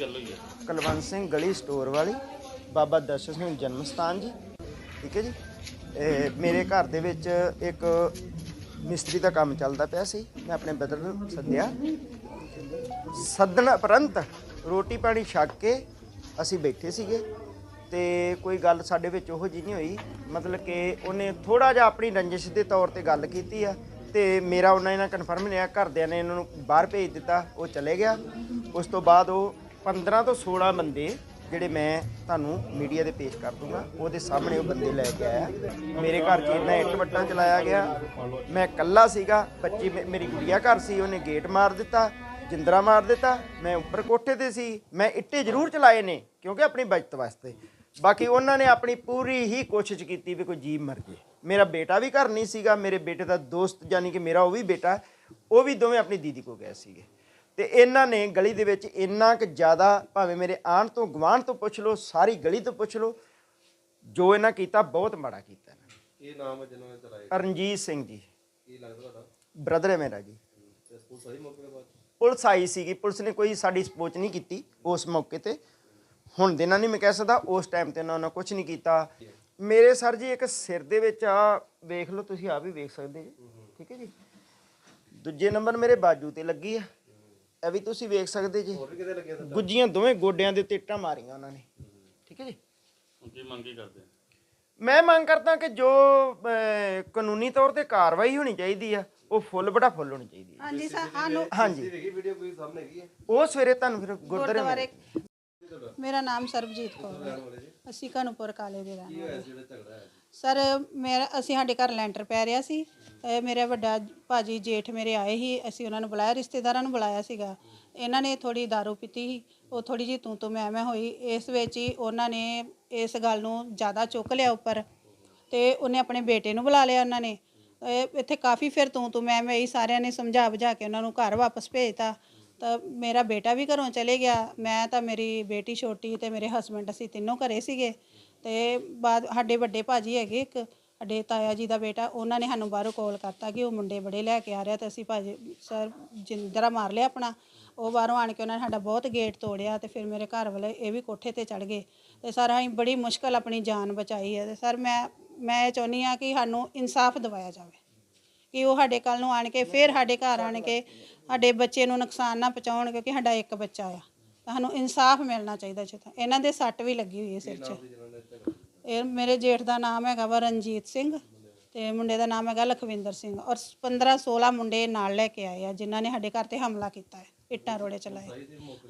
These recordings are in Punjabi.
ਕੀ ਗੱਲ ਹੋਈ ਹੈ। ਕੁਲਵੰਤ ਸਿੰਘ ਗਲੀ ਸਟੋਰ ਵਾਲੀ, ਬਾਬਾ ਦਰਸ਼ਨ ਸਿੰਘ ਜਨਮ ਸਥਾਨ ਜੀ। ਠੀਕ ਹੈ ਜੀ? ਇਹ ਮੇਰੇ ਘਰ ਦੇ ਵਿੱਚ ਇੱਕ ਮਿਸਤਰੀ ਦਾ ਕੰਮ ਚੱਲਦਾ ਪਿਆ ਸੀ, ਮੈਂ ਆਪਣੇ ਬਦਲ ਨੂੰ ਸੱਦਿਆ। ਸੱਦਣ ਉਪਰੰਤ ਰੋਟੀ ਪਾਣੀ ਛਕ ਕੇ ਅਸੀਂ ਬੈਠੇ ਸੀਗੇ ਤੇ ਕੋਈ ਗੱਲ ਸਾਡੇ ਵਿੱਚ ਉਹੋ ਜਿਹੀ ਨਹੀਂ ਹੋਈ। ਮਤਲਬ ਕਿ ਉਹਨੇ ਥੋੜਾ ਜਿਹਾ ਆਪਣੀ ਰੰਜਿਸ਼ ਦੇ ਤੌਰ ਤੇ ਗੱਲ ਕੀਤੀ ਆ ਤੇ ਮੇਰਾ ਉਹਨਾਂ ਇਹਨਾਂ ਕਨਫਰਮ ਨਹੀਂ ਆ ਘਰਦਿਆਂ ਨੇ ਇਹਨਾਂ ਨੂੰ ਬਾਹਰ ਭੇਜ ਦਿੱਤਾ, ਉਹ ਚਲੇ ਗਿਆ। ਉਸ ਤੋਂ ਬਾਅਦ ਉਹ 15 ਤੋਂ 16 ਬੰਦੇ ਜਿਹੜੇ ਮੈਂ ਤੁਹਾਨੂੰ ਮੀਡੀਆ ਦੇ ਪੇਸ਼ ਕਰ ਦੂੰਗਾ, ਉਹਦੇ ਸਾਹਮਣੇ ਉਹ ਬੰਦੇ ਲੈ ਕੇ ਆਇਆ। ਮੇਰੇ ਘਰ 'ਚ ਇਹਨਾਂ ਇੱਟ ਵੱਟਾਂ ਚਲਾਇਆ ਗਿਆ। ਮੈਂ ਇਕੱਲਾ ਸੀਗਾ, ਬੱਚੀ ਮੇਰੀ ਗੁੜੀਆ ਘਰ ਸੀ, ਉਹਨੇ ਗੇਟ ਮਾਰ ਦਿੱਤਾ, ਜਿੰਦਰਾ ਮਾਰ ਦਿੱਤਾ, ਮੈਂ ਉੱਪਰ ਕੋਠੇ ਤੇ ਸੀ, ਮੈਂ ਇੱਟੇ ਜ਼ਰੂਰ ਚਲਾਏ ਨੇ, ਕਿਉਂਕਿ ਆਪਣੀ ਬਚਤ ਵਾਸਤੇ। ਬਾਕੀ ਉਹਨਾਂ ਨੇ ਆਪਣੀ ਪੂਰੀ ਹੀ ਕੋਸ਼ਿਸ਼ ਕੀਤੀ ਵੀ ਕੋਈ ਜੀਵ ਮਰ ਜੇ। ਮੇਰਾ ਬੇਟਾ ਵੀ ਘਰ ਨਹੀਂ ਸੀਗਾ, ਮੇਰੇ ਬੇਟੇ ਦਾ ਦੋਸਤ ਯਾਨੀ ਕਿ ਮੇਰਾ ਉਹ ਵੀ ਬੇਟਾ, ਉਹ ਵੀ ਦੋਵੇਂ ਆਪਣੀ ਦੀਦੀ ਕੋ ਗਏ ਸੀਗੇ। ਤੇ ਇਹਨਾਂ ਨੇ ਗਲੀ ਦੇ ਵਿੱਚ ਇੰਨਾ ਕੁ ਜ਼ਿਆਦਾ ਭਾਵੇਂ ਮੇਰੇ ਆਣ ਤੋਂ ਗਵਾਂਢ ਤੋਂ ਪੁੱਛ ਲਓ ਸਾਰੀ ਗਲੀ ਤੋਂ ਪੁੱਛ ਲਓ ਜੋ ਇਹਨਾਂ ਕੀਤਾ ਬਹੁਤ ਮਾੜਾ ਕੀਤਾ। ਇਹ ਨਾਮ ਜਿਹਨਾਂ ਨੇ ਰਣਜੀਤ ਸਿੰਘ ਜੀ। ਕੀ ਲੱਗਦਾ ਤੁਹਾਡਾ? ਬ੍ਰਦਰ ਹੈ ਮੇਰਾ ਜੀ। ਪੁਲਿਸ ਆਈ ਸੀਗੀ ਪੁਲਿਸ ਨੇ ਕੋਈ ਸਾਡੀ ਸਪੋਚ ਨਹੀਂ ਕੀਤੀ ਉਸ ਮੌਕੇ ਤੇ। ਹੁਣ ਦੇ ਨਾਲ ਨਹੀਂ ਮੈਂ ਕਹਿ ਸਕਦਾ ਉਸ ਟਾਈਮ ਤੇ ਉਹਨਾਂ ਕੁਝ ਨਹੀਂ ਕੀਤਾ। ਮੇਰੇ ਸਰ ਜੀ ਇੱਕ ਸਿਰ ਦੇ ਵਿੱਚ ਆ ਵੇਖ ਲਓ ਤੁਸੀਂ ਆ ਵੀ ਵੇਖ ਸਕਦੇ ਜੀ। ਠੀਕ ਹੈ ਜੀ। ਦੂਜੇ ਨੰਬਰ ਮੇਰੇ ਬਾਜੂ ਤੇ ਲੱਗੀ ਆ। ਇਹ ਵੀ ਤੁਸੀਂ ਵੇਖ ਸਕਦੇ ਜੀ। ਹੋਰ ਵੀ ਕਿਤੇ ਲੱਗਿਆ ਸੱਟਾਂ? ਗੁੱਜੀਆਂ ਦੋਵੇਂ ਗੋਡਿਆਂ ਦੇ ਉੱਤੇ ਇੱਟਾਂ ਮਾਰੀਆਂ ਉਹਨਾਂ ਨੇ। ਠੀਕ ਹੈ ਜੀ? ਹੁਣ ਕੀ ਮੰਗ ਕੀ ਕਰਦੇ ਆ ਮੈਂ ਮੰਗ ਕਰਦਾ ਕਿ ਜੋ ਅਹ, ਕਾਨੂੰਨੀ ਤੌਰ ਤੇ ਕਾਰਵਾਈ ਹੋਣੀ ਚਾਹੀਦੀ ਆ ਉਹ ਫੁੱਲ ਬੜਾ ਫੁੱਲ ਹੋਣੀ ਚਾਹੀਦੀ ਹੈ ਹਾਂਜੀ ਸਾ- ਸਾਨੂੰ ਹਾਂਜੀ। ਇਹ ਵੇਖੀ ਵੀਡੀਓ ਕੋਈ ਸਾਹਮਣੇ ਹੈਗੀ ਹੈ? ਉਹ ਸਵੇਰੇ ਤੁਹਾਨੂੰ ਫਿਰ ਗੁਰਦੁਆਰੇ। ਮੇਰਾ ਨਾਮ ਸਰਬਜੀਤ ਕੌਰ ਹੈ। ਅਸੀਂ ਕਾਨੂੰਪੁਰ ਕਾਲੇ ਦੇ ਰਹਿਣ ਕੀ ਹੋਇਆ ਸੀ ਜਿਹੜਾ ਝਗੜਾ ਹੈ ਸਰ ਮੇਰਾ ਅਸੀਂ ਸਾਡੇ ਘਰ ਲੈਂਟਰ ਪੈ ਰਿਹਾ ਸੀ। ਮੇਰੇ ਵੱਡਾ ਭਾਜੀ ਜੇਠ ਮੇਰੇ ਆਏ ਸੀ, ਅਸੀਂ ਉਹਨਾਂ ਨੂੰ ਬੁਲਾਇਆ, ਰਿਸ਼ਤੇਦਾਰਾਂ ਨੂੰ ਬੁਲਾਇਆ ਸੀਗਾ। ਇਹਨਾਂ ਨੇ ਥੋੜੀ दारू ਪੀਤੀ ਸੀ, ਉਹ ਥੋੜੀ ਜੀ ਤੂੰ ਤੂੰ ਮੈਂ ਮੈਂ ਹੋਈ। ਇਸ ਵਿੱਚ ਹੀ ਉਹਨਾਂ ਨੇ ਇਸ ਗੱਲ ਨੂੰ ਜ਼ਿਆਦਾ ਚੁੱਕ ਲਿਆ ਉੱਪਰ ਤੇ ਉਹਨੇ ਆਪਣੇ ਬੇਟੇ ਨੂੰ ਬੁਲਾ ਲਿਆ ਉਹਨਾਂ ਨੇ। ਇਹ ਇੱਥੇ ਕਾਫੀ ਫਿਰ ਤੂੰ ਤੂੰ ਮੈਂ ਮੈਂ ਹੀ ਸਾਰਿਆਂ ਨੇ ਸਮਝਾ ਬੁਝਾ ਕੇ ਉਹਨਾਂ ਨੂੰ ਘਰ ਵਾਪਸ ਭੇਜਤਾ। ਤਾਂ ਮੇਰਾ ਬੇਟਾ ਵੀ ਘਰੋਂ ਚਲੇ ਗਿਆ। ਮੈਂ ਤਾਂ ਮੇਰੀ ਬੇਟੀ ਛੋਟੀ ਤੇ ਮੇਰੇ ਹਸਬੰਡ ਅਸੀਂ ਤਿੰਨੋਂ ਘਰੇ ਸੀਗੇ। ਤੇ ਬਾਅਦ ਸਾਡੇ ਵੱਡੇ ਭਾਜੀ ਹੈਗੇ ਇੱਕ ਸਾਡੇ ਤਾਇਆ ਜੀ ਦਾ ਬੇਟਾ, ਉਹਨਾਂ ਨੇ ਸਾਨੂੰ ਬਾਹਰੋਂ ਕਾਲ ਕਰਤਾ ਕਿ ਉਹ ਮੁੰਡੇ ਬੜੇ ਲੈ ਕੇ ਆ ਰਿਹਾ ਤੇ ਅਸੀਂ ਭਾਜੀ ਸਰ ਜਿੰਦਰਾ ਮਾਰ ਲਿਆ ਆਪਣਾ। ਉਹ ਬਾਹਰੋਂ ਆਣ ਕੇ ਉਹਨਾਂ ਨੇ ਸਾਡਾ ਬਹੁਤ ਗੇਟ ਤੋੜਿਆ ਤੇ ਫਿਰ ਮੇਰੇ ਘਰ ਵਾਲੇ ਇਹ ਵੀ ਕੋਠੇ ਤੇ ਚੜ ਗਏ। ਤੇ ਸਰ ਅਸੀਂ ਬੜੀ ਮੁਸ਼ਕਲ ਆਪਣੀ ਜਾਨ ਬਚਾਈ ਹੈ ਤੇ ਸਰ ਮੈਂ ਮੈਂ ਇਹ ਚਾਹੁੰਦੀ ਆ ਕਿ ਸਾਨੂੰ ਇਨਸਾਫ ਦਿਵਾਇਆ ਜਾਵੇ। ਕਿ ਉਹ ਸਾਡੇ ਕੱਲ ਨੂੰ ਆਣ ਕੇ, ਫਿਰ ਸਾਡੇ ਘਰ ਆਣ ਕੇ ਸਾਡੇ ਬੱਚੇ ਨੂੰ ਨੁਕਸਾਨ ਨਾ ਪਹੁੰਚਾਉਣ ਕਿਉਂਕਿ ਸਾਡਾ ਇੱਕ ਬੱਚਾ ਆ। ਤਾਂ ਸਾਨੂੰ ਇਨਸਾਫ ਮਿਲਣਾ ਚਾਹੀਦਾ ਜਿੱਥੇ। ਇਹਨਾਂ ਦੇ ਸੱਟ ਵੀ ਲੱਗੀ ਹੋਈ ਹੈ ਸਿਰ 'ਚ। ਇਹ ਮੇਰੇ ਜੇਠ ਦਾ ਨਾਮ ਹੈਗਾ ਵਾ ਰਣਜੀਤ ਸਿੰਘ ਤੇ ਮੁੰਡੇ ਦਾ ਨਾਮ ਹੈਗਾ ਲਖਵਿੰਦਰ ਸਿੰਘ ਔਰ 15 16 ਮੁੰਡੇ ਨਾਲ ਲੈ ਕੇ ਆਏ ਆ, ਜਿਨ੍ਹਾਂ ਨੇ ਸਾਡੇ ਘਰ ਤੇ ਹਮਲਾ ਕੀਤਾ ਹੈ, ਇੱਟਾਂ ਰੋੜੇ ਚਲਾਏ।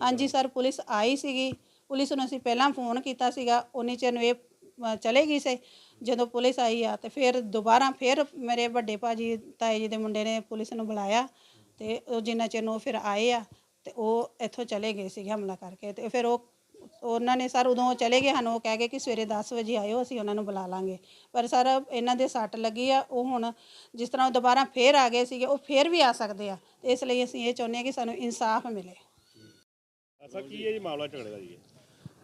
ਹਾਂਜੀ ਸਰ, ਪੁਲਿਸ ਆਈ ਸੀਗੀ। ਪੁਲਿਸ ਨੂੰ ਅਸੀਂ ਪਹਿਲਾਂ ਫੋਨ ਕੀਤਾ ਸੀਗਾ, ਉਨੀ ਚਿਰ ਨੂੰ ਇਹ ਚਲੇ ਗਈ ਸੀ। ਜਦੋਂ ਪੁਲਿਸ ਆਈ ਆ ਤੇ ਫਿਰ ਦੁਬਾਰਾ ਫਿਰ ਮੇਰੇ ਵੱਡੇ ਭਾਜੀ, ਤਾਏ ਜੀ ਦੇ ਮੁੰਡੇ ਨੇ ਪੁਲਿਸ ਨੂੰ ਬੁਲਾਇਆ ਤੇ ਉਹ ਜਿੰਨਾ ਚਿਰ ਨੂੰ ਉਹ ਫਿਰ ਆਏ ਆ ਤੇ ਉਹ ਇੱਥੋਂ ਚਲੇ ਗਏ ਸੀਗੇ ਹਮਲਾ ਕਰਕੇ ਤੇ ਫਿਰ ਉਹ ਉਹਨਾਂ ਨੇ ਸਰ ਉਦੋਂ ਚਲੇ ਗਏ ਸਾਨੂੰ ਉਹ ਕਹਿ ਗਏ ਕਿ ਸਵੇਰੇ 10 ਵਜੇ ਆਇਓ ਅਸੀਂ ਉਹਨਾਂ ਨੂੰ ਬੁਲਾ ਲਾਂਗੇ। ਪਰ ਸਰ ਇਹਨਾਂ ਦੇ ਸੱਟ ਲੱਗੀ ਆ ਉਹ ਹੁਣ ਜਿਸ ਤਰ੍ਹਾਂ ਉਹ ਦੁਬਾਰਾ ਫੇਰ ਆ ਗਏ ਸੀਗੇ ਉਹ ਫੇਰ ਵੀ ਆ ਸਕਦੇ ਆ। ਤੇ ਇਸ ਲਈ ਅਸੀਂ ਇਹ ਚਾਹੁੰਦੇ ਹਾਂ ਕਿ ਸਾਨੂੰ ਇਨਸਾਫ ਮਿਲੇ। ਅੱਛਾ ਕੀ ਹੈ ਜੀ ਮਾਮਲਾ ਝਗੜੇ ਦਾ ਜੀ?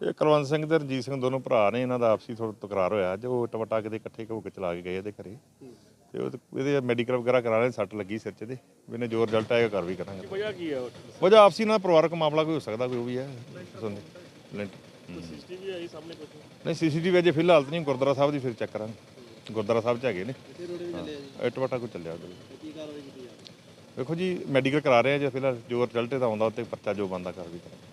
ਇਹ ਕੁਲਵੰਤ ਸਿੰਘ ਤੇ ਰਣਜੀਤ ਸਿੰਘ ਦੋਨੋਂ ਭਰਾ ਨੇ ਇਹਨਾਂ ਦਾ ਆਪਸੀ ਥੋੜਾ ਤਕਰਾਰ ਹੋਇਆ। ਜੋ ਟਵਟਾ ਕਿਤੇ ਇਕੱਠੇ ਹੋ ਕੇ ਚਲਾ ਕੇ ਗਏ ਇਹਦੇ ਘਰੇ। ਤੇ ਉਹ ਇਹਦੇ ਮੈਡੀਕਲ ਵਗੈਰਾ ਕਰਾ ਰਹੇ ਸੱਟ ਲੱਗੀ ਸਿਰ 'ਚ ਦੇ ਇਹਨੇ ਜੋ ਰਿਜ਼ਲਟ ਆਏਗਾ ਕਰ ਵੀ ਕਰਾਂਗੇ। ਵਜ੍ਹਾ ਕੀ ਹੈ ਵਜ੍ਹਾ ਆਪਸੀ ਨਾਲ ਪਰਿਵਾਰਕ ਮਾਮਲਾ ਕੋਈ ਹੋ ਸਕਦਾ ਕੋਈ ਉਹ ਵੀ ਹੈ ਸੁਣਦੇ ਲੈਂਟ ਸੀਸੀਟੀਵੀ ਆਈ ਸਾਹਮਣੇ ਕੁਝ ਨਹੀਂ ਸੀਸੀਟੀਵੀ ਅਜੇ ਫਿਲਹਾਲ ਤਾਂ ਨਹੀਂ ਗੁਰਦੁਆਰਾ ਸਾਹਿਬ ਦੀ ਫਿਰ ਚੈੱਕ ਕਰਾਂਗੇ। ਗੁਰਦੁਆਰਾ ਸਾਹਿਬ 'ਚ ਹੈਗੇ ਨੇ। ਇਹ ਟਵਟਾ ਕੋ ਚੱਲਿਆ ਉਹਦੇ ਵਿੱਚ। ਕੀ ਕਾਰਵਾਈ ਕੀਤੀ ਜਾ ਵੇਖੋ ਜੀ ਮੈਡੀਕਲ ਕਰਾ ਰਹੇ ਆ ਜੇ ਫਿਲਹਾਲ ਜੋ ਰਿਜ਼ਲਟ ਇਹਦਾ ਆਉਂਦਾ ਉੱਤੇ ਪਰਚਾ ਜੋ ਬੰਦਾ ਕਰ ਵੀ ਕਰਾਂਗੇ।